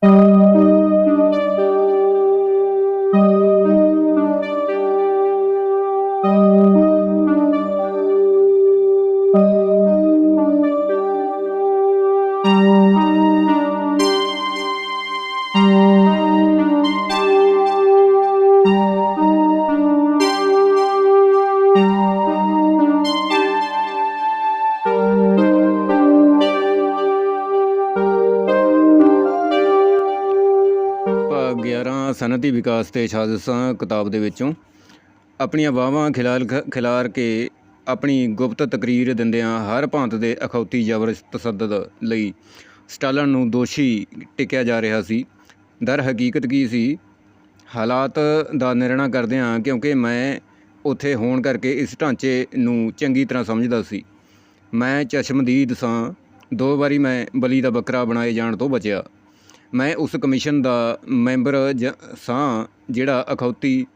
Música 11 ਸਨਅਤੀ ਵਿਕਾਸ ਤੇ ਸਾਜ਼ਿਸ਼ਾਂ ਕਿਤਾਬ ਦੇ ਵਿੱਚੋਂ ਆਪਣੀਆਂ ਵਾਹਾਂ ਖਿਲਾਲ ਖਿਲਾਰ ਕੇ ਆਪਣੀ ਗੁਪਤ ਤਕਰੀਰ ਦਿੰਦਿਆਂ ਹਰ ਭਾਂਤ ਦੇ ਅਖੌਤੀ ਜ਼ਬਰ ਤਸੱਦਦ ਲਈ ਸਟਾਲਨ ਨੂੰ ਦੋਸ਼ੀ ਟਿਕਿਆ ਜਾ ਰਿਹਾ ਸੀ। ਦਰ ਹਕੀਕਤ ਕੀ ਸੀ? ਹਾਲਾਤ ਦਾ ਨਿਰਣਾ ਕਰਦਿਆਂ ਕਿਉਂਕਿ ਮੈਂ ਉੱਥੇ ਹੋਣ ਕਰਕੇ ਇਸ ਢਾਂਚੇ ਨੂੰ ਚੰਗੀ ਤਰ੍ਹਾਂ ਸਮਝਦਾ ਸੀ। ਮੈਂ ਚਸ਼ਮਦੀਦ ਸਾਂ। ਦੋ ਵਾਰੀ ਮੈਂ ਬਲੀ ਦਾ ਬੱਕਰਾ ਬਣਾਏ ਜਾਣ ਤੋਂ ਬਚਿਆ। ਮੈਂ ਉਸ ਕਮਿਸ਼ਨ ਦਾ ਮੈਂਬਰ ਜ- ਸਾਂ, ਜਿਹੜਾ ਅਖੌਤੀ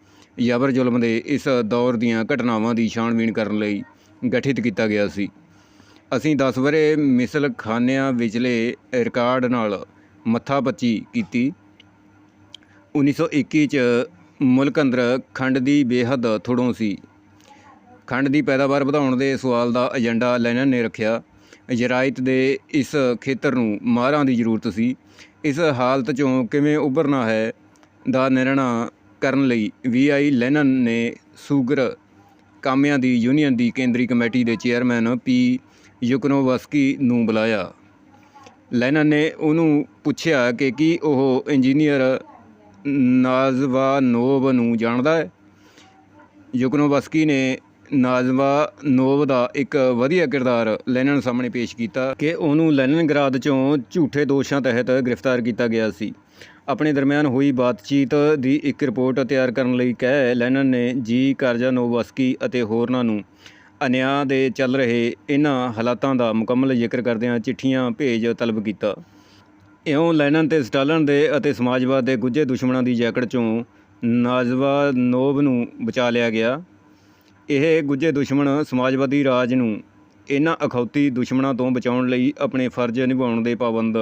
ਜ਼ਬਰ ਜ਼ੁਲਮ ਦੇ ਇਸ ਦੌਰ ਦੀਆਂ ਘਟਨਾਵਾਂ ਦੀ ਛਾਣਬੀਣ ਕਰਨ ਲਈ ਗਠਿਤ ਕੀਤਾ ਗਿਆ ਸੀ। ਅਸੀਂ 10 ਵਰੇ ਮਿਸਲ ਖਾਨਿਆਂ ਵਿਚਲੇ ਰਿਕਾਰਡ ਨਾਲ ਮੱਥਾ ਪੱਚੀ ਕੀਤੀ 1921 ਚ ਮੁਲਕ ਅੰਦਰ ਖੰਡ ਦੀ ਬੇਹੱਦ ਥੋੜੋਂ ਸੀ। ਖੰਡ ਦੀ ਪੈਦਾਵਾਰ ਵਧਾਉਣ ਦੇ ਸਵਾਲ ਦਾ ਏਜੰਡਾ ਲੈਨਨ ਨੇ ਰੱਖਿਆ। ਜਰਾਇਤ ਦੇ ਇਸ ਖੇਤਰ ਨੂੰ ਮਾਹਰਾਂ ਦੀ ਜ਼ਰੂਰਤ ਸੀ। ਇਸ ਹਾਲਤ ਚੋਂ ਕਿਵੇਂ ਉੱਭਰਨਾ ਹੈ ਦਾ ਨਿਰਣਾ ਕਰਨ ਲਈ ਵੀ ਆਈ ਲੈਨਨ ਨੇ ਸੂਗਰ ਕਾਮਿਆਂ ਦੀ ਯੂਨੀਅਨ ਦੀ ਕੇਂਦਰੀ ਕਮੇਟੀ ਦੇ ਚੇਅਰਮੈਨ ਪੀ ਯੁਕਨੋਵਸਕੀ ਨੂੰ ਬੁਲਾਇਆ। ਲੈਨਨ ਨੇ ਉਹਨੂੰ ਪੁੱਛਿਆ ਕਿ ਕੀ ਉਹ ਇੰਜੀਨੀਅਰ ਨਾਜ਼ਵਾਨੋਵ ਨੂੰ ਜਾਣਦਾ ਹੈ? ਯੁਕਨੋਵਸਕੀ ਨੇ ਨਾਜ਼ਵਾਨੋਵ ਦਾ ਇੱਕ ਵਧੀਆ ਕਿਰਦਾਰ ਲੈਨਨ ਸਾਹਮਣੇ ਪੇਸ਼ ਕੀਤਾ ਕਿ ਉਹਨੂੰ ਲੈਨਨਗਰਾਦ ਚੋਂ ਝੂਠੇ ਦੋਸ਼ਾਂ ਤਹਿਤ ਗ੍ਰਿਫਤਾਰ ਕੀਤਾ ਗਿਆ ਸੀ। ਆਪਣੇ ਦਰਮਿਆਨ ਹੋਈ ਬਾਤਚੀਤ ਦੀ ਇੱਕ ਰਿਪੋਰਟ ਤਿਆਰ ਕਰਨ ਲਈ ਕਹਿ ਲੈਨਨ ਨੇ ਜੀ ਕਾਰਜਾਨੋਵਸਕੀ ਅਤੇ ਹੋਰਨਾਂ ਨੂੰ ਅਨਿਆਂ ਦੇ ਚੱਲ ਰਹੇ ਇਹਨਾਂ ਹਾਲਾਤਾਂ ਦਾ ਮੁਕੰਮਲ ਜ਼ਿਕਰ ਕਰਦਿਆਂ ਚਿੱਠੀਆਂ ਭੇਜ ਤਲਬ ਕੀਤਾ। ਇਉਂ ਲੈਨਨ ਤੇ ਸਟਾਲਨ ਦੇ ਅਤੇ ਸਮਾਜਵਾਦ ਦੇ ਗੁੱਝੇ ਦੁਸ਼ਮਣਾਂ ਦੀ ਜੈਕਟ ਚੋਂ ਨਾਜ਼ਵਾ ਨੋਬ ਨੂੰ ਬਚਾ ਲਿਆ ਗਿਆ। ਇਹ ਗੁੱਝੇ ਦੁਸ਼ਮਣ ਸਮਾਜਵਾਦੀ ਰਾਜ ਨੂੰ ਇਹਨਾਂ ਅਖੌਤੀ ਦੁਸ਼ਮਣਾਂ ਤੋਂ ਬਚਾਉਣ ਲਈ ਆਪਣੇ ਫਰਜ਼ ਨਿਭਾਉਣ ਦੇ ਪਾਬੰਦ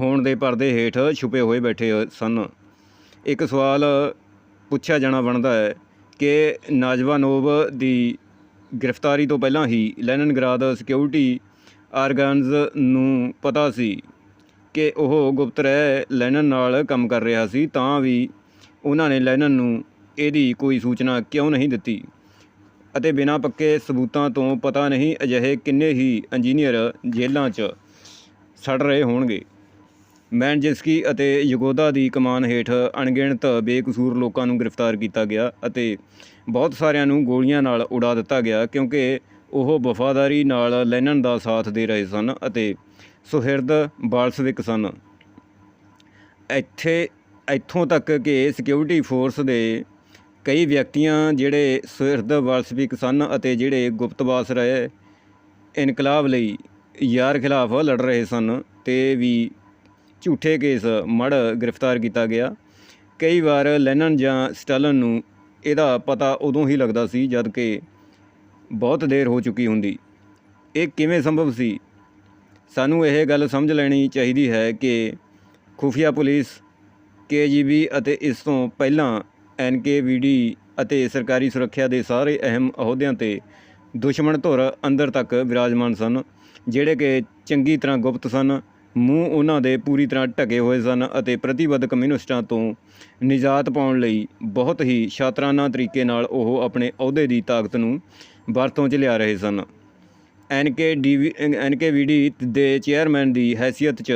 ਹੋਣ ਦੇ ਪਰਦੇ ਹੇਠ ਛੁਪੇ ਹੋਏ ਬੈਠੇ ਸਨ। ਇੱਕ ਸਵਾਲ ਪੁੱਛਿਆ ਜਾਣਾ ਬਣਦਾ ਹੈ ਕਿ ਨਾਜ਼ਵਾਨੋਵ ਦੀ ਗ੍ਰਿਫਤਾਰੀ ਤੋਂ ਪਹਿਲਾਂ ਹੀ ਲੈਨਨਗਰਾਦ ਸਿਕਿਉਰਿਟੀ ਆਰਗਨਜ਼ ਨੂੰ ਪਤਾ ਸੀ ਕਿ ਉਹ ਗੁਪਤ ਰਹਿ ਲੈਨਨ ਨਾਲ ਕੰਮ ਕਰ ਰਿਹਾ ਸੀ ਤਾਂ ਵੀ ਉਹਨਾਂ ਨੇ ਲੈਨਨ ਨੂੰ ਇਹਦੀ ਕੋਈ ਸੂਚਨਾ ਕਿਉਂ ਨਹੀਂ ਦਿੱਤੀ। ਅਤੇ ਬਿਨਾਂ ਪੱਕੇ ਸਬੂਤਾਂ ਤੋਂ ਪਤਾ ਨਹੀਂ ਅਜਿਹੇ ਕਿੰਨੇ ਹੀ ਇੰਜੀਨੀਅਰ ਜੇਲ੍ਹਾਂ 'ਚ ਸੜ ਰਹੇ ਹੋਣਗੇ। ਮੈਨਜਿਸਕੀ ਅਤੇ ਯਗੋਦਾ ਦੀ ਕਮਾਨ ਹੇਠ ਅਣਗਿਣਤ ਬੇਕਸੂਰ ਲੋਕਾਂ ਨੂੰ ਗ੍ਰਿਫਤਾਰ ਕੀਤਾ ਗਿਆ ਅਤੇ ਬਹੁਤ ਸਾਰਿਆਂ ਨੂੰ ਗੋਲੀਆਂ ਨਾਲ ਉਡਾ ਦਿੱਤਾ ਗਿਆ ਕਿਉਂਕਿ ਉਹ ਵਫਾਦਾਰੀ ਨਾਲ ਲੈਨਨ ਦਾ ਸਾਥ ਦੇ ਰਹੇ ਸਨ ਅਤੇ ਸੁਹਿਰਦ ਬਾਲਸਵਿਕ ਸਨ। ਇੱਥੇ, ਇੱਥੋਂ ਤੱਕ ਕਿ ਸਿਕਿਉਰਿਟੀ ਫੋਰਸ ਦੇ ਕਈ ਵਿਅਕਤੀਆਂ ਜਿਹੜੇ ਸੁਹਿਰਦ ਬਾਲਸਵਿਕ ਸਨ ਅਤੇ ਜਿਹੜੇ ਗੁਪਤਵਾਸ ਰਹੇ, ਇਨਕਲਾਬ ਲਈ ਯਾਰ ਖਿਲਾਫ ਲੜ ਰਹੇ ਸਨ ਤੇ ਵੀ ਝੂਠੇ ਕੇਸ ਮੜ ਗ੍ਰਿਫਤਾਰ ਕੀਤਾ ਗਿਆ। ਕਈ ਵਾਰ ਲੈਨਨ ਜਾਂ ਸਟਾਲਨ ਨੂੰ ਇਹਦਾ ਪਤਾ ਉਦੋਂ ਹੀ ਲੱਗਦਾ ਸੀ ਜਦ ਕਿ ਬਹੁਤ ਦੇਰ ਹੋ ਚੁੱਕੀ ਹੁੰਦੀ। ਇਹ ਕਿਵੇਂ ਸੰਭਵ ਸੀ? ਸਾਨੂੰ ਇਹ ਗੱਲ ਸਮਝ ਲੈਣੀ ਚਾਹੀਦੀ ਹੈ ਕਿ ਖੁਫੀਆ ਪੁਲਿਸ, ਕੇਜੀਬੀ ਅਤੇ ਇਸ ਤੋਂ ਪਹਿਲਾਂ ਐਨਕੇਵੀਡੀ ਅਤੇ ਸਰਕਾਰੀ ਸੁਰੱਖਿਆ ਦੇ ਸਾਰੇ ਅਹਿਮ ਅਹੁਦਿਆਂ ਤੇ ਦੁਸ਼ਮਣ ਧੁਰ ਅੰਦਰ ਤੱਕ ਵਿਰਾਜਮਾਨ ਸਨ, ਜਿਹੜੇ ਕਿ ਚੰਗੀ ਤਰ੍ਹਾਂ ਗੁਪਤ ਸਨ, ਮੂੰਹ ਉਹਨਾਂ ਦੇ ਪੂਰੀ ਤਰ੍ਹਾਂ ਢਕੇ ਹੋਏ ਸਨ ਅਤੇ ਪ੍ਰਤੀਬੱਧ ਕਮਿਊਨਿਸਟਾਂ ਤੋਂ ਨਿਜਾਤ ਪਾਉਣ ਲਈ ਬਹੁਤ ਹੀ ਸ਼ਾਤਰਾਨਾ ਤਰੀਕੇ ਨਾਲ ਉਹ ਆਪਣੇ ਅਹੁਦੇ ਦੀ ਤਾਕਤ ਨੂੰ ਵਰਤੋਂ 'ਚ ਲਿਆ ਰਹੇ ਸਨ। ਐਨਕੇ ਡੀਵੀ ਐਨਕੇਵੀਡੀ ਦੇ ਚੇਅਰਮੈਨ ਦੀ ਹੈਸੀਅਤ 'ਚ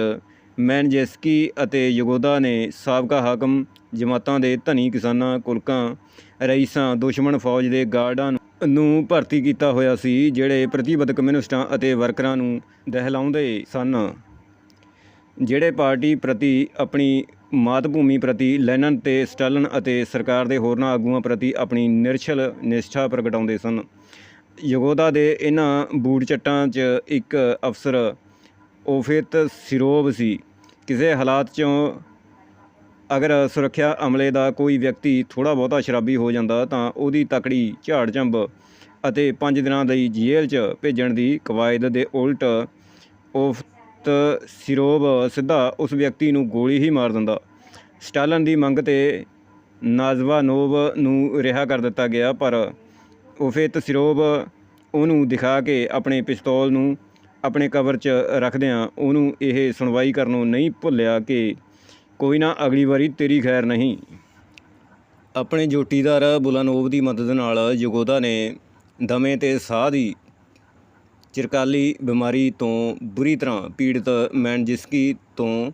ਮੈਨਜੈਸਕੀ ਅਤੇ ਯਗੋਦਾ ਨੇ ਸਾਬਕਾ ਹਾਕਮ ਜਮਾਤਾਂ ਦੇ ਧਨੀ ਕਿਸਾਨਾਂ, ਕੁਲਕਾਂ, ਰਈਸਾਂ, ਦੁਸ਼ਮਣ ਫੌਜ ਦੇ ਗਾਰਡਾਂ ਨੂੰ- ਭਰਤੀ ਕੀਤਾ ਹੋਇਆ ਸੀ, ਜਿਹੜੇ ਪ੍ਰਤੀਬੱਧ ਕਮਿਊਨਿਸਟਾਂ ਅਤੇ ਵਰਕਰਾਂ ਨੂੰ ਦਹਿਲਾਉਂਦੇ ਸਨ। ਜਿਹੜੇ ਪਾਰਟੀ ਪ੍ਰਤੀ ਆਪਣੀ ਮਾਤ ਭੂਮੀ ਪ੍ਰਤੀ ਲੈਨਨ ਤੇ ਸਟਾਲਨ ਅਤੇ ਸਰਕਾਰ ਦੇ ਹੋਰਨਾਂ ਆਗੂਆਂ ਪ੍ਰਤੀ ਆਪਣੀ ਨਿਰਛਲ ਨਿਸ਼ਠਾ ਪ੍ਰਗਟਾਉਂਦੇ ਸਨ। ਯਗੋਦਾ ਦੇ ਇਹਨਾਂ ਬੂਟ ਚੱਟਾਂ 'ਚ ਇੱਕ ਅਫਸਰ ਓਫੇਤ ਸਿਰੋਵ ਸੀ। ਕਿਸੇ ਹਾਲਾਤ 'ਚੋਂ ਅਗਰ ਸੁਰੱਖਿਆ ਅਮਲੇ ਦਾ ਕੋਈ ਵਿਅਕਤੀ ਥੋੜਾ ਬਹੁਤਾ ਸ਼ਰਾਬੀ ਹੋ ਜਾਂਦਾ ਤਾਂ ਉਹਦੀ ਤਕੜੀ ਝਾੜ ਝੰਬ ਅਤੇ 5 ਦਿਨਾਂ ਦੀ ਜੇਲ੍ਹ 'ਚ ਭੇਜਣ ਦੀ ਕਵਾਇਦ ਦੇ ਉਲਟ ਉਹ ਸਿਰੋਬ ਸਿੱਧਾ ਉਸ ਵਿਅਕਤੀ ਨੂੰ ਗੋਲੀ ਹੀ ਮਾਰ ਦਿੰਦਾ। ਸਟਾਲਨ ਦੀ ਮੰਗ ਤੇ ਨਾਜ਼ਵਾਨੋਵ ਨੂੰ ਰਿਹਾ ਕਰ ਦਿੱਤਾ ਗਿਆ ਪਰ ਉਫੇ ਸਿਰੋਬ ਉਹਨੂੰ ਦਿਖਾ ਕੇ ਆਪਣੇ ਪਿਸਤੌਲ ਨੂੰ ਆਪਣੇ ਕਵਰ 'ਚ ਰੱਖਦਿਆਂ ਉਹਨੂੰ ਇਹ ਸੁਣਵਾਈ ਕਰਨੋਂ ਨਹੀਂ ਭੁੱਲਿਆ ਕਿ ਕੋਈ ਨਾ ਅਗਲੀ ਵਾਰੀ ਤੇਰੀ ਖੈਰ ਨਹੀਂ। ਆਪਣੇ ਜੋਟੀਦਾਰ ਬੁਲਾਨੋਵ ਦੀ ਮਦਦ ਨਾਲ ਯੁਗੋਦਾ ਨੇ ਦਮੇ ਤੇ ਸਾਹ ਦੀ ਚਿਰਕਾਲੀ ਬਿਮਾਰੀ ਤੋਂ ਬੁਰੀ ਤਰ੍ਹਾਂ ਪੀੜਤ ਮੈਨਜਿਸਕੀ ਤੋਂ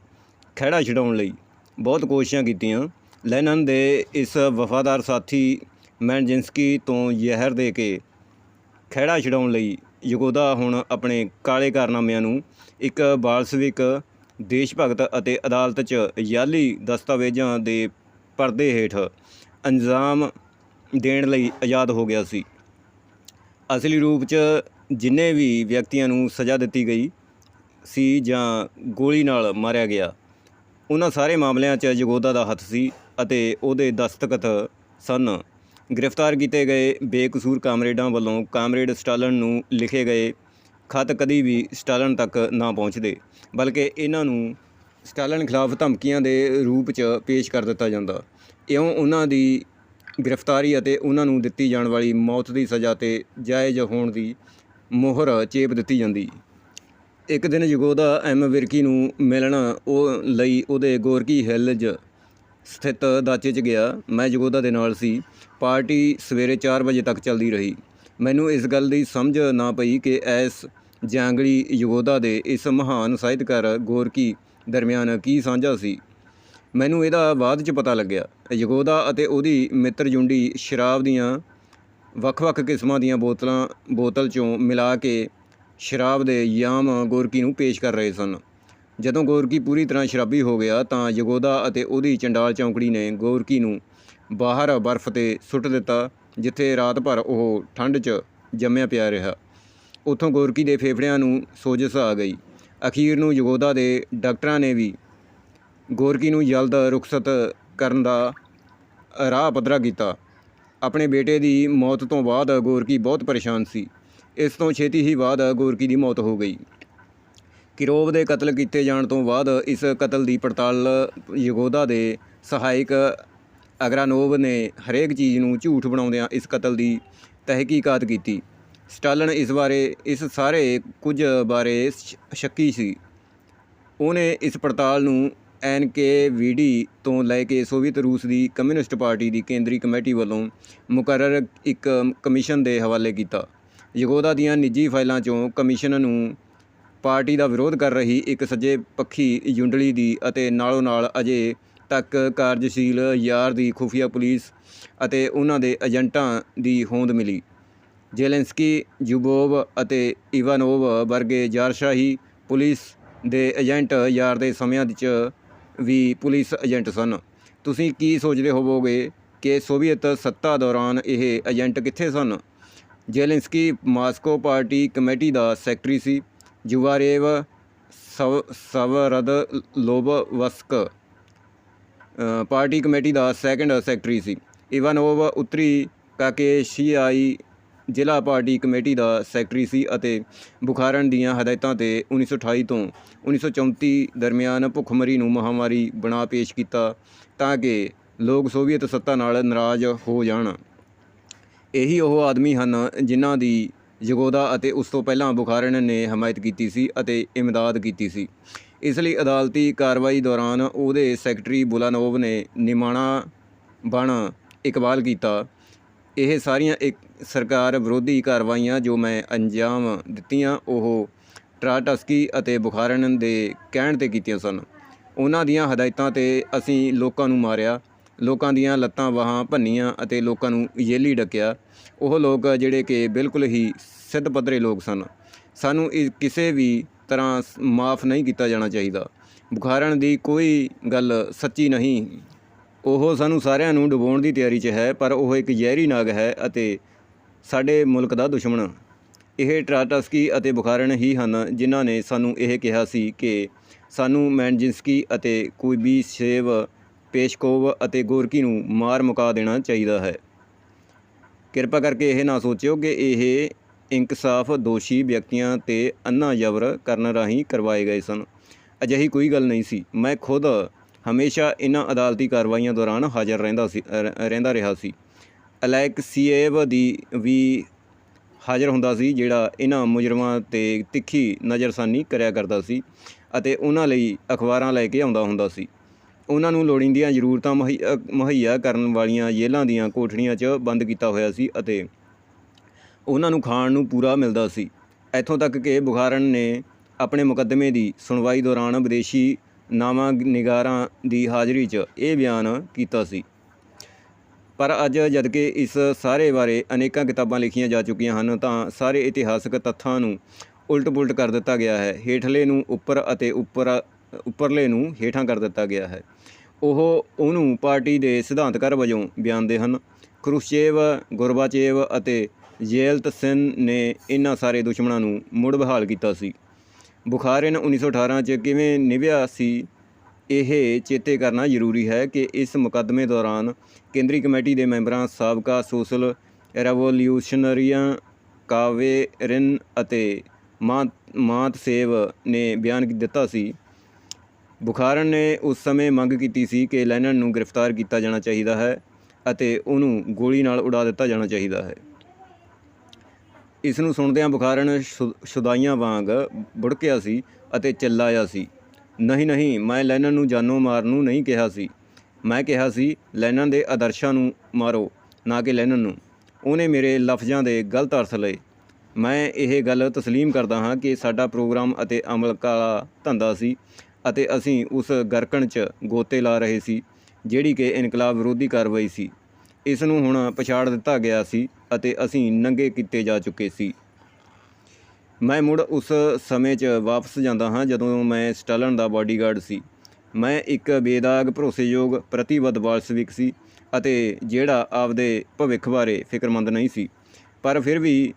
ਖਹਿੜਾ ਛਡਾਉਣ ਲਈ ਬਹੁਤ ਕੋਸ਼ਿਸ਼ਾਂ ਕੀਤੀਆਂ। ਲੈਨਨ ਦੇ ਇਸ ਵਫਾਦਾਰ ਸਾਥੀ ਮੈਨਜਿੰਸਕੀ ਤੋਂ ਜ਼ਹਿਰ ਦੇ ਕੇ ਖਹਿੜਾ ਛਡਾਉਣ ਲਈ ਯੁਗੋਦਾ ਹੁਣ ਆਪਣੇ ਕਾਲੇ ਕਾਰਨਾਮਿਆਂ ਨੂੰ ਇੱਕ ਬਾਲਸਵਿਕ ਦੇਸ਼ ਭਗਤ ਅਤੇ ਅਦਾਲਤ 'ਚ ਯਾਲੀ ਦਸਤਾਵੇਜ਼ਾਂ ਦੇ ਪਰਦੇ ਹੇਠ ਅੰਜਾਮ ਦੇਣ ਲਈ ਆਜ਼ਾਦ ਹੋ ਗਿਆ ਸੀ। ਅਸਲੀ ਰੂਪ 'ਚ ਜਿੰਨੇ ਵੀ ਵਿਅਕਤੀਆਂ ਨੂੰ ਸਜ਼ਾ ਦਿੱਤੀ ਗਈ ਸੀ ਜਾਂ ਗੋਲੀ ਨਾਲ ਮਾਰਿਆ ਗਿਆ, ਉਹਨਾਂ ਸਾਰੇ ਮਾਮਲਿਆਂ 'ਚ ਜਗੋਦਾ ਦਾ ਹੱਥ ਸੀ ਅਤੇ ਉਹਦੇ ਦਸਤਖਤ ਸਨ। ਗ੍ਰਿਫਤਾਰ ਕੀਤੇ ਗਏ ਬੇਕਸੂਰ ਕਾਮਰੇਡਾਂ ਵੱਲੋਂ ਕਾਮਰੇਡ ਸਟਾਲਨ ਨੂੰ ਲਿਖੇ ਗਏ ਖਤ ਕਦੀ ਵੀ ਸਟਾਲਨ ਤੱਕ ਨਾ ਪਹੁੰਚਦੇ, ਬਲਕਿ ਇਹਨਾਂ ਨੂੰ ਸਟਾਲਨ ਖਿਲਾਫ ਧਮਕੀਆਂ ਦੇ ਰੂਪ 'ਚ ਪੇਸ਼ ਕਰ ਦਿੱਤਾ ਜਾਂਦਾ। ਇਉਂ ਉਹਨਾਂ ਦੀ ਗ੍ਰਿਫਤਾਰੀ ਅਤੇ ਉਹਨਾਂ ਨੂੰ ਦਿੱਤੀ ਜਾਣ ਵਾਲੀ ਮੌਤ ਦੀ ਸਜ਼ਾ ਤੇ ਜਾਇਜ਼ ਹੋਣ ਦੀ ਮੋਹਰ ਚੇਪ ਦਿੱਤੀ ਜਾਂਦੀ। ਇੱਕ ਦਿਨ ਯਗੋਦਾ ਐਮ ਵਿਰਕੀ ਨੂੰ ਮਿਲਣ ਉਹ ਲਈ ਉਹਦੇ ਗੋਰਕੀ ਹਿੱਲਜ ਸਥਿਤ ਦਾਚੇ 'ਚ ਗਿਆ। ਮੈਂ ਯਗੋਦਾ ਦੇ ਨਾਲ ਸੀ। ਪਾਰਟੀ ਸਵੇਰੇ 4 ਵਜੇ ਤੱਕ ਚੱਲਦੀ ਰਹੀ। ਮੈਨੂੰ ਇਸ ਗੱਲ ਦੀ ਸਮਝ ਨਾ ਪਈ ਕਿ ਐਸ ਜਾਂਗਲੀ ਯਗੋਦਾ ਦੇ ਇਸ ਮਹਾਨ ਸਾਹਿਤਕਾਰ ਗੋਰਕੀ ਦਰਮਿਆਨ ਕੀ ਸਾਂਝਾ ਸੀ। ਮੈਨੂੰ ਇਹਦਾ ਬਾਅਦ 'ਚ ਪਤਾ ਲੱਗਿਆ। ਯਗੋਦਾ ਅਤੇ ਉਹਦੀ ਮਿੱਤਰ ਜੁੰਡੀ ਸ਼ਰਾਬ ਦੀਆਂ ਵੱਖ-ਵੱਖ ਕਿਸਮਾਂ ਦੀਆਂ ਬੋਤਲਾਂ ਬੋਤਲ 'ਚੋਂ ਮਿਲਾ ਕੇ ਸ਼ਰਾਬ ਦੇ ਯਾਮ ਗੋਰਕੀ ਨੂੰ ਪੇਸ਼ ਕਰ ਰਹੇ ਸਨ। ਜਦੋਂ ਗੋਰਕੀ ਪੂਰੀ ਤਰ੍ਹਾਂ ਸ਼ਰਾਬੀ ਹੋ ਗਿਆ ਤਾਂ ਯਗੋਦਾ ਅਤੇ ਉਹਦੀ ਚੰਡਾਲ ਚੌਂਕੜੀ ਨੇ ਗੋਰਕੀ ਨੂੰ ਬਾਹਰ ਬਰਫ਼ ਤੇ ਸੁੱਟ ਦਿੱਤਾ, ਜਿੱਥੇ ਰਾਤ ਭਰ ਉਹ ਠੰਡ 'ਚ ਜੰਮਿਆ ਪਿਆ ਰਿਹਾ। ਉੱਥੋਂ ਗੋਰਕੀ ਦੇ ਫੇਫੜਿਆਂ ਨੂੰ ਸੋਜਸ ਆ ਗਈ। ਅਖੀਰ ਨੂੰ ਯਗੋਦਾ ਦੇ ਡਾਕਟਰਾਂ ਨੇ ਵੀ ਗੋਰਕੀ ਨੂੰ ਜਲਦ ਰੁਖਸਤ ਕਰਨ ਦਾ ਰਾਹ ਪੱਧਰਾ ਕੀਤਾ। ਆਪਣੇ ਬੇਟੇ ਦੀ ਮੌਤ ਤੋਂ ਬਾਅਦ ਗੋਰਕੀ ਬਹੁਤ ਪਰੇਸ਼ਾਨ ਸੀ। ਇਸ ਤੋਂ ਛੇਤੀ ਹੀ ਬਾਅਦ ਗੋਰਕੀ ਦੀ ਮੌਤ ਹੋ ਗਈ। ਕਿਰੋਵ ਦੇ ਕਤਲ ਕੀਤੇ ਜਾਣ ਤੋਂ ਬਾਅਦ ਇਸ ਕਤਲ ਦੀ ਪੜਤਾਲ ਯਗੋਦਾ ਦੇ ਸਹਾਇਕ ਅਗਰਾਨੋਵ ਨੇ ਹਰੇਕ ਚੀਜ਼ ਨੂੰ ਝੂਠ ਬਣਾਉਂਦਿਆਂ ਇਸ ਕਤਲ ਦੀ ਤਹਿਕੀਕਾਤ ਕੀਤੀ। ਸਟਾਲਨ ਇਸ ਬਾਰੇ, ਇਸ ਸਾਰੇ ਕੁਝ ਬਾਰੇ ਸ਼ੱਕੀ ਸੀ। ਉਹਨੇ ਇਸ ਪੜਤਾਲ ਨੂੰ ਐਨਕੇਵੀਡੀ ਤੋਂ ਲੈ ਕੇ ਸੋਵੀਅਤ ਰੂਸ ਦੀ ਕਮਿਊਨਿਸਟ ਪਾਰਟੀ ਦੀ ਕੇਂਦਰੀ ਕਮੇਟੀ ਵੱਲੋਂ ਮੁਕਰਰ ਇੱਕ ਕਮਿਸ਼ਨ ਦੇ ਹਵਾਲੇ ਕੀਤਾ। ਯਗੋਦਾ ਦੀਆਂ ਨਿੱਜੀ ਫਾਈਲਾਂ 'ਚੋਂ ਕਮਿਸ਼ਨ ਨੂੰ ਪਾਰਟੀ ਦਾ ਵਿਰੋਧ ਕਰ ਰਹੀ ਇੱਕ ਸੱਜੇ ਪੱਖੀ ਯੁੰਡਲੀ ਦੀ ਅਤੇ ਨਾਲੋਂ ਨਾਲ ਅਜੇ ਤੱਕ ਕਾਰਜਸ਼ੀਲ ਯਾਰ ਦੀ ਖੁਫੀਆ ਪੁਲਿਸ ਅਤੇ ਉਹਨਾਂ ਦੇ ਏਜੰਟਾਂ ਦੀ ਹੋਂਦ ਮਿਲੀ। ਜ਼ੇਲੈਂਸਕੀ ਜੁਬੋਵ ਅਤੇ ਇਵਾਨੋਵ ਵਰਗੇ ਜਾਰਸ਼ਾਹੀ ਪੁਲਿਸ ਦੇ ਏਜੰਟ ਯਾਰ ਦੇ ਸਮਿਆਂ ਵਿੱਚ ਵੀ ਪੁਲਿਸ ਏਜੰਟ ਸਨ। ਤੁਸੀਂ ਕੀ ਸੋਚਦੇ ਹੋਵੋਗੇ ਕਿ ਸੋਵੀਅਤ ਸੱਤਾ ਦੌਰਾਨ ਇਹ ਏਜੰਟ ਕਿੱਥੇ ਸਨ? ਜ਼ੇਲੈਂਸਕੀ ਮਾਸਕੋ ਪਾਰਟੀ ਕਮੇਟੀ ਦਾ ਸੈਕਟਰੀ ਸੀ। ਜੁਵਾਰੇਵ ਸਵ, ਸਵਰਦ ਲੋਬਵਸਕ ਪਾਰਟੀ ਕਮੇਟੀ ਦਾ ਸੈਕੰਡ ਸੈਕਟਰੀ ਸੀ। ਇਵਾਨੋਵ ਉੱਤਰੀ ਕਾਕੇਸ਼ੀਆਈ ਜ਼ਿਲ੍ਹਾ ਪਾਰਟੀ ਕਮੇਟੀ ਦਾ ਸੈਕਟਰੀ ਸੀ ਅਤੇ ਬੁਖਾਰਨ ਦੀਆਂ ਹਦਾਇਤਾਂ ਤੇ 1928 ਤੋਂ 1934 ਦਰਮਿਆਨ ਭੁੱਖਮਰੀ ਨੂੰ ਮਹਾਮਾਰੀ ਬਣਾ ਪੇਸ਼ ਕੀਤਾ ਤਾਂ ਕਿ ਲੋਕ ਸੋਵੀਅਤ ਸੱਤਾ ਨਾਲ ਨਾਰਾਜ਼ ਹੋ ਜਾਣ। ਇਹੀ ਉਹ ਆਦਮੀ ਹਨ ਜਿਨ੍ਹਾਂ ਦੀ ਯਗੋਦਾ ਅਤੇ ਉਸ ਤੋਂ ਪਹਿਲਾਂ ਬੁਖਾਰਨ ਨੇ ਹਮਾਇਤ ਕੀਤੀ ਸੀ ਅਤੇ ਇਮਦਾਦ ਕੀਤੀ ਸੀ। ਇਸ ਲਈ ਅਦਾਲਤੀ ਕਾਰਵਾਈ ਦੌਰਾਨ ਉਹਦੇ ਸੈਕਟਰੀ ਬੁਲਾਨੋਵ ਨੇ ਨਿਮਾਣਾ ਬਣ ਇਕਬਾਲ ਕੀਤਾ। ਇਹ ਸਾਰੀਆਂ ਇੱਕ ਸਰਕਾਰ ਵਿਰੋਧੀ ਕਾਰਵਾਈਆਂ ਜੋ ਮੈਂ ਅੰਜਾਮ ਦਿੱਤੀਆਂ, ਉਹ ਟਰਾਟਸਕੀ ਅਤੇ ਬੁਖਾਰਨ ਦੇ ਕਹਿਣ ਤੇ ਕੀਤੀਆਂ ਸਨ। ਉਹਨਾਂ ਦੀਆਂ ਹਦਾਇਤਾਂ ਤੇ ਅਸੀਂ ਲੋਕਾਂ ਨੂੰ ਮਾਰਿਆ ਲੋਕਾਂ ਦੀਆਂ ਲੱਤਾਂ, ਬਾਹਾਂ ਭੰਨੀਆਂ ਅਤੇ ਲੋਕਾਂ ਨੂੰ ਯੇਲੀ ਡੱਕਿਆ। ਉਹ ਲੋਕ ਜਿਹੜੇ ਕਿ ਬਿਲਕੁਲ ਹੀ ਸਿੱਧ ਪੱਧਰੇ ਲੋਕ ਸਨ। ਸਾਨੂੰ ਇਹ ਕਿਸੇ ਵੀ ਤਰ੍ਹਾਂ ਮਾਫ ਨਹੀਂ ਕੀਤਾ ਜਾਣਾ ਚਾਹੀਦਾ। ਬੁਖਾਰਨ ਦੀ ਕੋਈ ਗੱਲ ਸੱਚੀ ਨਹੀਂ। ਉਹ ਸਾਨੂੰ ਸਾਰਿਆਂ ਨੂੰ ਡੁਬਾਉਣ ਦੀ ਤਿਆਰੀ 'ਚ ਹੈ, ਪਰ ਉਹ ਇੱਕ ਜ਼ਹਿਰੀ ਨਾਗ ਹੈ ਅਤੇ ਸਾਡੇ ਮੁਲਕ ਦਾ ਦੁਸ਼ਮਣ। ਇਹ ਟਰਾਟਸਕੀ ਅਤੇ ਬੁਖਾਰਨ ਹੀ ਹਨ ਜਿਨ੍ਹਾਂ ਨੇ ਸਾਨੂੰ ਇਹ ਕਿਹਾ ਸੀ ਕਿ ਸਾਨੂੰ ਮੈਨਜਿੰਸਕੀ ਅਤੇ ਕੁਈਬੀਸ਼ੇਵ ਪੇਸ਼ਕੋਵ ਅਤੇ ਗੋਰਕੀ ਨੂੰ ਮਾਰ ਮੁਕਾ ਦੇਣਾ ਚਾਹੀਦਾ ਹੈ। ਕਿਰਪਾ ਕਰਕੇ ਇਹ ਨਾ ਸੋਚਿਓ ਕਿ ਇਹ ਇਨਕਸ਼ਾਫ ਦੋਸ਼ੀ ਵਿਅਕਤੀਆਂ ਤੇ ਅੰਨਾ ਜ਼ਬਰ ਕਰਨ ਰਾਹੀਂ ਕਰਵਾਏ ਗਏ ਸਨ। ਅਜਿਹੀ ਕੋਈ ਗੱਲ ਨਹੀਂ ਸੀ। ਮੈਂ ਖੁਦ ਹਮੇਸ਼ਾ ਇਹਨਾਂ ਅਦਾਲਤੀ ਕਾਰਵਾਈਆਂ ਦੌਰਾਨ ਹਾਜ਼ਰ ਰਹਿੰਦਾ ਸੀ ਰਹਿੰਦਾ ਰਿਹਾ ਸੀ। ਅਲੈਕਸੀਏਵ ਦੀ ਵੀ ਹਾਜ਼ਰ ਹੁੰਦਾ ਸੀ, ਜਿਹੜਾ ਇਹਨਾਂ ਮੁਜਰਮਾਂ ਤੇ ਤਿੱਖੀ ਨਜ਼ਰਸਾਨੀ ਕਰਿਆ ਕਰਦਾ ਸੀ ਅਤੇ ਉਹਨਾਂ ਲਈ ਅਖਬਾਰਾਂ ਲੈ ਕੇ ਆਉਂਦਾ ਹੁੰਦਾ ਸੀ। ਉਹਨਾਂ ਨੂੰ ਲੋੜੀਂਦੀਆਂ ਜ਼ਰੂਰਤਾਂ ਮੁਹੱਈਆ ਮੁਹੱਈਆ ਕਰਨ ਵਾਲੀਆਂ ਜੇਲ੍ਹਾਂ ਦੀਆਂ ਕੋਠੜੀਆਂ 'ਚ ਬੰਦ ਕੀਤਾ ਹੋਇਆ ਸੀ ਅਤੇ ਉਹਨਾਂ ਨੂੰ ਖਾਣ ਨੂੰ ਪੂਰਾ ਮਿਲਦਾ ਸੀ। ਇੱਥੋਂ ਤੱਕ ਕਿ ਬੁਖਾਰਨ ਨੇ ਆਪਣੇ ਮੁਕੱਦਮੇ ਦੀ ਸੁਣਵਾਈ ਦੌਰਾਨ ਵਿਦੇਸ਼ੀ ਨਾਵਾਂ ਨਿਗਾਰਾਂ ਦੀ ਹਾਜ਼ਰੀ 'ਚ ਇਹ ਬਿਆਨ ਕੀਤਾ ਸੀ। ਪਰ ਅੱਜ ਜਦਕਿ ਇਸ ਸਾਰੇ ਬਾਰੇ ਅਨੇਕਾਂ ਕਿਤਾਬਾਂ ਲਿਖੀਆਂ ਜਾ ਚੁੱਕੀਆਂ ਹਨ, ਤਾਂ ਸਾਰੇ ਇਤਿਹਾਸਕ ਤੱਥਾਂ ਨੂੰ ਉਲਟ-ਪੁਲਟ ਕਰ ਦਿੱਤਾ ਗਿਆ ਹੈ। ਹੇਠਲੇ ਨੂੰ ਉੱਪਰ ਅਤੇ ਉੱਪਰ ਉੱਪਰਲੇ ਨੂੰ ਹੇਠਾਂ ਕਰ ਦਿੱਤਾ ਗਿਆ ਹੈ। ਉਹ ਉਹਨੂੰ ਪਾਰਟੀ ਦੇ ਸਿਧਾਂਤਕਾਰ ਵਜੋਂ ਬਿਆਨਦੇ ਹਨ। ਖਰੁਸ਼ਚੇਵ, ਗੁਰਬਾਚੇਵ ਅਤੇ ਯੇਲਤਸਿਨ ਨੇ ਇਹਨਾਂ ਸਾਰੇ ਦੁਸ਼ਮਣਾਂ ਨੂੰ ਮੁੜ ਬਹਾਲ ਕੀਤਾ ਸੀ। ਬੁਖਾਰਿਨ 1918 ਚ ਕਿਵੇਂ ਨਿਭਿਆ ਸੀ, ਇਹ ਚੇਤੇ ਕਰਨਾ ਜ਼ਰੂਰੀ ਹੈ ਕਿ ਇਸ ਮੁਕੱਦਮੇ ਦੌਰਾਨ ਕੇਂਦਰੀ ਕਮੇਟੀ ਦੇ ਮੈਂਬਰਾਂ ਸਾਬਕਾ ਸੋਸ਼ਲ ਰੈਵੋਲਿਊਸ਼ਨਰੀਆਂ ਕਾਵੇਰਿਨ ਅਤੇ ਮਾਤ, ਮਾਤਸੇਵ ਨੇ ਬਿਆਨ ਦਿੱਤਾ ਸੀ ਬੁਖਾਰਨ ਨੇ ਉਸ ਸਮੇਂ ਮੰਗ ਕੀਤੀ ਸੀ ਕਿ ਲੈਨਨ ਨੂੰ ਗ੍ਰਿਫਤਾਰ ਕੀਤਾ ਜਾਣਾ ਚਾਹੀਦਾ ਹੈ ਅਤੇ ਉਹਨੂੰ ਗੋਲੀ ਨਾਲ ਉਡਾ ਦਿੱਤਾ ਜਾਣਾ ਚਾਹੀਦਾ ਹੈ। ਇਸ ਨੂੰ ਸੁਣਦਿਆਂ ਬੁਖਾਰਨ ਸ਼ੁ- ਸ਼ੁਦਾਈਆਂ ਵਾਂਗ ਬੁੜਕਿਆ ਸੀ ਅਤੇ ਚਿল্লাਇਆ ਸੀ। ਨਹੀਂ ਨਹੀਂ, ਮੈਂ ਲੈਨਨ ਨੂੰ ਜਾਨੋਂ ਮਾਰਨ ਨੂੰ ਨਹੀਂ ਕਿਹਾ ਸੀ। ਮੈਂ ਕਿਹਾ ਸੀ, ਲੈਨਨ ਦੇ ਆਦਰਸ਼ਾਂ ਨੂੰ ਮਾਰੋ, ਨਾ ਕਿ ਲੈਨਨ ਨੂੰ। ਉਹਨੇ ਮੇਰੇ ਲਫ਼ਜ਼ਾਂ ਦੇ ਗਲਤ ਅਰਥ ਲਏ। ਮੈਂ ਇਹ ਗੱਲ ਤਸਲੀਮ ਕਰਦਾ ਹਾਂ ਕਿ ਸਾਡਾ ਪ੍ਰੋਗਰਾਮ ਅਤੇ ਅਮਲ ਕਾਲਾ ਧੰਦਾ ਸੀ ਅਤੇ ਅਸੀਂ ਉਸ ਗਰਕਣ 'ਚ ਗੋਤੇ ਲਾ ਰਹੇ ਸੀ, ਜਿਹੜੀ ਕਿ ਇਨਕਲਾਬ ਵਿਰੋਧੀ ਕਾਰਵਾਈ ਸੀ। ਇਸ ਨੂੰ ਹੁਣ ਪਛਾੜ ਦਿੱਤਾ ਗਿਆ ਸੀ ਅਤੇ ਅਸੀਂ ਨੰਗੇ ਕੀਤੇ ਜਾ ਚੁੱਕੇ ਸੀ। ਮੈਂ ਮੁੜ ਉਸ ਸਮੇਂ 'ਚ ਵਾਪਸ ਜਾਂਦਾ ਹਾਂ ਜਦੋਂ ਮੈਂ ਸਟਲਨ ਦਾ ਬਾਡੀਗਾਰਡ ਸੀ। ਮੈਂ ਇੱਕ ਬੇਦਾਗ, ਭਰੋਸੇਯੋਗ, ਪ੍ਰਤੀਬੱਧ ਵਾਲਸਵਿਕ ਸੀ ਅਤੇ ਜਿਹੜਾ ਆਪਦੇ ਭਵਿੱਖ ਬਾਰੇ ਫਿਕਰਮੰਦ ਨਹੀਂ ਸੀ। ਪਰ ਫਿਰ ਵੀ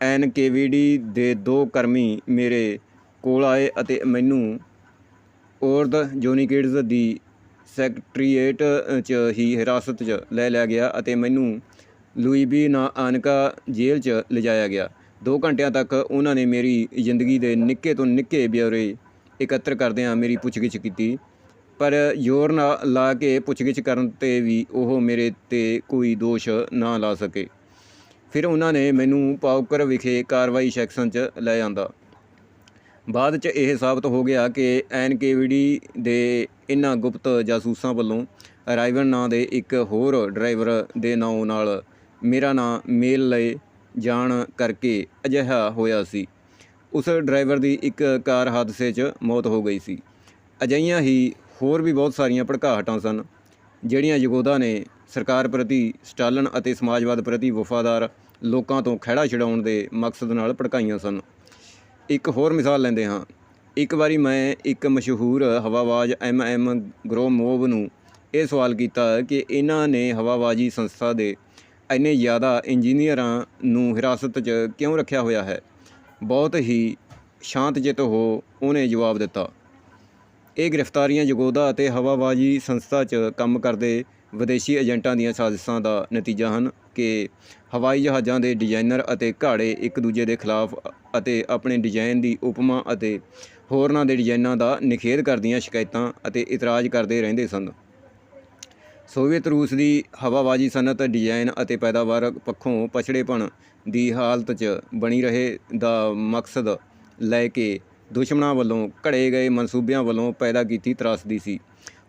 ਐਨਕੇਵੀਡੀ ਦੇ ਦੋ ਕਰਮੀ ਮੇਰੇ ਕੋਲ ਆਏ ਅਤੇ ਮੈਨੂੰ ਔਰਦ ਜੋਨੀਕਿਡਜ਼ ਦੀ ਸੈਕਟਰੀਏਟ ਚ ਹੀ ਹਿਰਾਸਤ 'ਚ ਲੈ ਲਿਆ ਗਿਆ ਅਤੇ ਮੈਨੂੰ ਲੂਈਬੀ ਨਾ ਆਨਕਾ ਜੇਲ੍ਹ 'ਚ ਲਿਜਾਇਆ ਗਿਆ। ਦੋ ਘੰਟਿਆਂ ਤੱਕ ਉਹਨਾਂ ਨੇ ਮੇਰੀ ਜ਼ਿੰਦਗੀ ਦੇ ਨਿੱਕੇ ਤੋਂ ਨਿੱਕੇ ਬਿਉਰੇ ਇਕੱਤਰ ਕਰਦਿਆਂ ਮੇਰੀ ਪੁੱਛਗਿੱਛ ਕੀਤੀ। ਪਰ ਜ਼ੋਰ ਨਾ ਲਾ ਕੇ ਪੁੱਛਗਿੱਛ ਕਰਨ ਤੇ ਵੀ ਉਹ ਮੇਰੇ ਤੇ ਕੋਈ ਦੋਸ਼ ਨਾ ਲਾ ਸਕੇ। ਫਿਰ ਉਹਨਾਂ ਨੇ ਮੈਨੂੰ ਪਾਉਕਰ ਵਿਖੇ ਕਾਰਵਾਈ ਸੈਕਸ਼ਨ 'ਚ ਲੈ ਜਾਂਦਾ ਬਾਅਦ 'ਚ ਇਹ ਸਾਬਤ ਹੋ ਗਿਆ ਕਿ ਐਨਕੇਵੀਡੀ ਦੇ ਇਨ੍ਹਾਂ ਗੁਪਤ ਜਾਸੂਸਾਂ ਵੱਲੋਂ ਰਾਈਵਨ ਨਾਂ ਦੇ ਇੱਕ ਹੋਰ ਡਰਾਈਵਰ ਦੇ ਨਾਂ ਨਾਲ ਮੇਰਾ ਨਾਂ ਮੇਲ ਲਏ ਜਾਣ ਕਰਕੇ ਅਜਿਹਾ ਹੋਇਆ ਸੀ। ਉਸ ਡਰਾਈਵਰ ਦੀ ਇੱਕ ਕਾਰ ਹਾਦਸੇ 'ਚ ਮੌਤ ਹੋ ਗਈ ਸੀ। ਅਜਿਹੀਆਂ ਹੀ ਹੋਰ ਵੀ ਬਹੁਤ ਸਾਰੀਆਂ ਭੜਕਾਹਟਾਂ ਸਨ, ਜਿਹੜੀਆਂ ਯਗੋਦਾ ਨੇ ਸਰਕਾਰ ਪ੍ਰਤੀ, ਸਟਾਲਨ ਅਤੇ ਸਮਾਜਵਾਦ ਪ੍ਰਤੀ ਵਫਾਦਾਰ ਲੋਕਾਂ ਤੋਂ ਖਹਿੜਾ ਛਡਾਉਣ ਦੇ ਮਕਸਦ ਨਾਲ ਭੜਕਾਈਆਂ ਸਨ। ਇੱਕ ਹੋਰ ਮਿਸਾਲ ਲੈਂਦੇ ਹਾਂ। ਇੱਕ ਵਾਰੀ ਮੈਂ ਇੱਕ ਮਸ਼ਹੂਰ ਹਵਾਬਾਜ਼ ਐਮ ਐਮ ਗਰੋਮੋਵ ਨੂੰ ਇਹ ਸਵਾਲ ਕੀਤਾ ਕਿ ਇਹਨਾਂ ਨੇ ਹਵਾਬਾਜ਼ੀ ਸੰਸਥਾ ਦੇ ਇੰਨੇ ਜ਼ਿਆਦਾ ਇੰਜੀਨੀਅਰਾਂ ਨੂੰ ਹਿਰਾਸਤ 'ਚ ਕਿਉਂ ਰੱਖਿਆ ਹੋਇਆ ਹੈ? ਬਹੁਤ ਹੀ ਸ਼ਾਂਤਚਿੱਤ ਹੋ, ਉਹਨੇ ਜਵਾਬ ਦਿੱਤਾ। ਇਹ ਗ੍ਰਿਫਤਾਰੀਆਂ ਜਗੋਦਾ ਅਤੇ ਹਵਾਬਾਜ਼ੀ ਸੰਸਥਾ 'ਚ ਕੰਮ ਕਰਦੇ ਵਿਦੇਸ਼ੀ ਏਜੰਟਾਂ ਦੀਆਂ ਸਾਜ਼ਿਸ਼ਾਂ ਦਾ ਨਤੀਜਾ ਹਨ ਕਿ ਹਵਾਈ ਜਹਾਜ਼ਾਂ ਦੇ ਡਿਜ਼ਾਈਨਰ ਅਤੇ ਘਾੜੇ ਇੱਕ ਦੂਜੇ ਦੇ ਖਿਲਾਫ ਅਤੇ ਆਪਣੇ ਡਿਜ਼ਾਈਨ ਦੀ ਉਪਮਾ ਅਤੇ ਹੋਰਨਾਂ ਦੇ ਡਿਜ਼ਾਈਨਾਂ ਦਾ ਨਿਖੇਧ ਕਰਦੀਆਂ ਸ਼ਿਕਾਇਤਾਂ ਅਤੇ ਇਤਰਾਜ਼ ਕਰਦੇ ਰਹਿੰਦੇ ਸਨ। ਸੋਵੀਅਤ ਰੂਸ ਦੀ ਹਵਾਬਾਜ਼ੀ ਸਨਅਤ ਡਿਜ਼ਾਈਨ ਅਤੇ ਪੈਦਾਵਾਰ ਪੱਖੋਂ ਪਛੜੇਪਣ ਦੀ ਹਾਲਤ 'ਚ ਬਣੀ ਰਹੇ ਦਾ ਮਕਸਦ ਲੈ ਕੇ ਦੁਸ਼ਮਣਾਂ ਵੱਲੋਂ ਘੜੇ ਗਏ ਮਨਸੂਬਿਆਂ ਵੱਲੋਂ ਪੈਦਾ ਕੀਤੀ ਤਰਾਸਦੀ ਸੀ।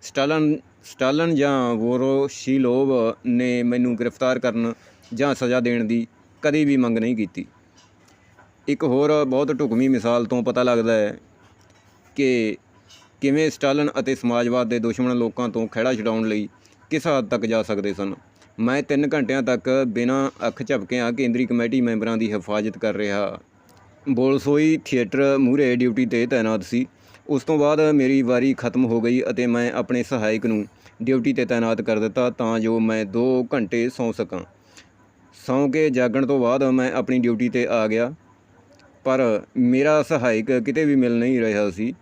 ਸਟਾਲਨ ਸਟਾਲਨ ਜਾਂ ਵੋਰੋਸ਼ਿਲੋਵ ਨੇ ਮੈਨੂੰ ਗ੍ਰਿਫਤਾਰ ਕਰਨ ਜਾਂ ਸਜ਼ਾ ਦੇਣ ਦੀ ਕਦੀ ਵੀ ਮੰਗ ਨਹੀਂ ਕੀਤੀ। ਇੱਕ ਹੋਰ ਬਹੁਤ ਢੁਕਵੀਂ ਮਿਸਾਲ ਤੋਂ ਪਤਾ ਲੱਗਦਾ ਹੈ ਕਿ ਕਿਵੇਂ ਸਟਾਲਨ ਅਤੇ ਸਮਾਜਵਾਦ ਦੇ ਦੁਸ਼ਮਣ ਲੋਕਾਂ ਤੋਂ ਖਹਿੜਾ ਛਡਾਉਣ ਲਈ ਕਿਸ ਹੱਦ ਤੱਕ ਜਾ ਸਕਦੇ ਸਨ। ਮੈਂ 3 ਘੰਟਿਆਂ ਤੱਕ ਬਿਨਾਂ ਅੱਖ ਝਪਕਿਆਂ ਕੇਂਦਰੀ ਕਮੇਟੀ ਮੈਂਬਰਾਂ ਦੀ ਹਿਫਾਜ਼ਤ ਕਰ ਰਿਹਾ। ਬੋਲਸੋਈ ਥੀਏਟਰ ਮੂਹਰੇ ਡਿਊਟੀ ਤੇ ਤਾਇਨਾਤ ਸੀ। ਉਸ ਤੋਂ ਬਾਅਦ ਮੇਰੀ ਵਾਰੀ ਖਤਮ ਹੋ ਗਈ ਅਤੇ ਮੈਂ ਆਪਣੇ ਸਹਾਇਕ ਨੂੰ ਡਿਊਟੀ ਤੇ ਤਾਇਨਾਤ ਕਰ ਦਿੱਤਾ ਤਾਂ ਜੋ ਮੈਂ 2 ਘੰਟੇ ਸੌਂ ਸਕਾਂ। ਸੌਂ ਕੇ ਜਾਗਣ ਤੋਂ ਬਾਅਦ ਮੈਂ ਆਪਣੀ ਡਿਊਟੀ ਤੇ ਆ ਗਿਆ। ਪਰ ਮੇਰਾ ਸਹਾਇਕ ਕਿਤੇ ਵੀ ਮਿਲ ਨਹੀਂ ਰਿਹਾ ਸੀ।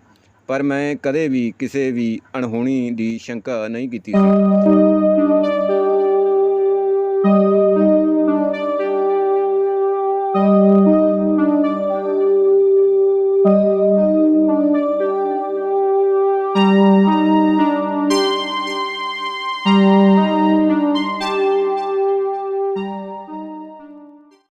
ਪਰ ਮੈਂ ਕਦੇ ਵੀ ਕਿਸੇ ਵੀ ਅਣਹੋਣੀ ਦੀ ਸ਼ੰਕਾ ਨਹੀਂ ਕੀਤੀ ਸੀ।